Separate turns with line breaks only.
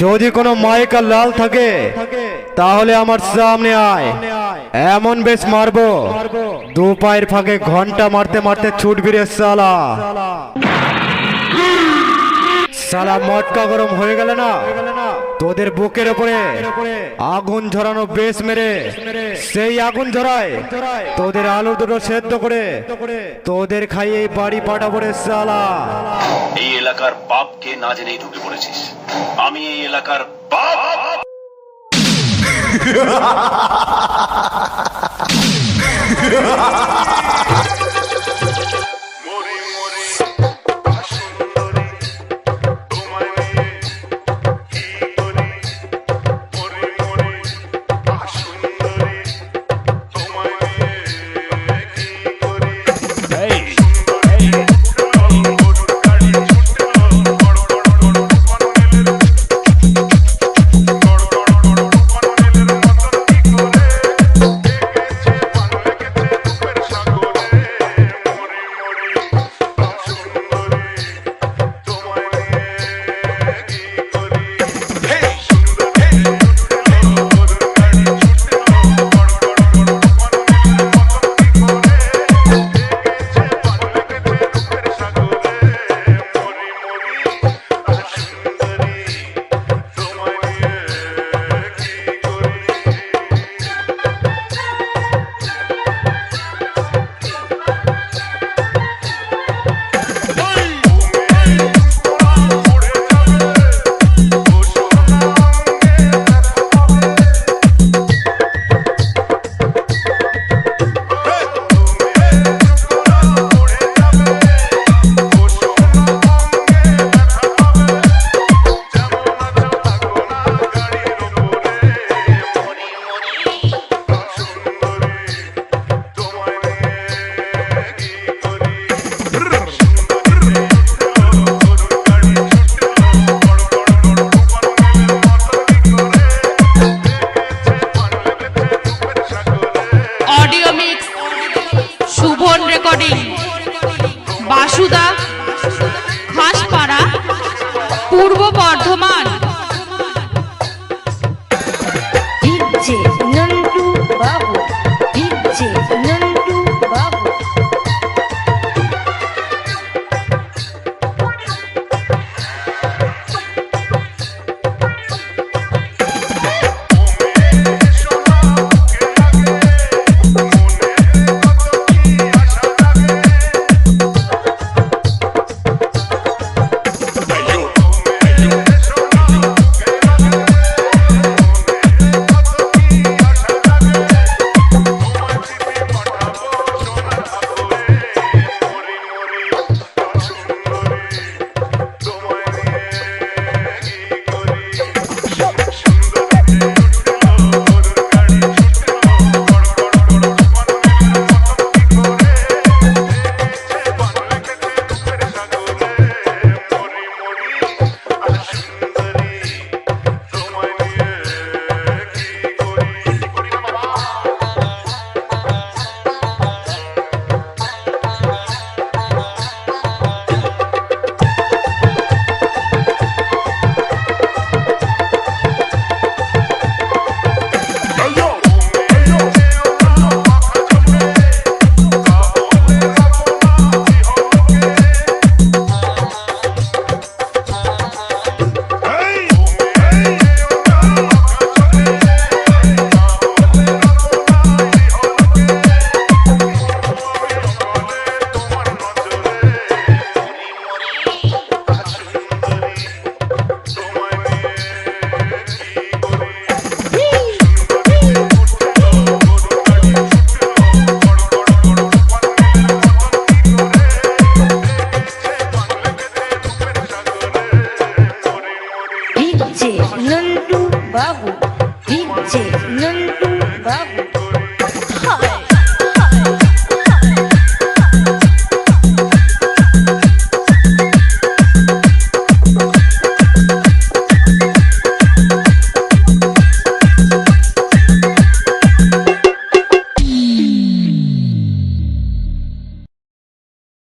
যদি কোনো মাইকা লাল থাকে তাহলে আমার সামনে আয়। এমন বেশ মারবো। দু পায়ের ফাঁকে ঘণ্টা মারতে মারতে ছুট রে সালা সালা মটকা গরম হয়ে গেল না? তোদের বুকের ওপরে আগুন ঝরানো বেশ মেরে সেই আগুন ঝরায় তোদের আলু দুটো সেদ্ধ করে তোদের খাইয়ে এই বাড়ি পাঠাবো রে সালা।
এই এলাকার বাপকে না জেনেই ঢুকে পড়েছিস। আমি এই এলাকার বাপ।
মরে
বাসুদা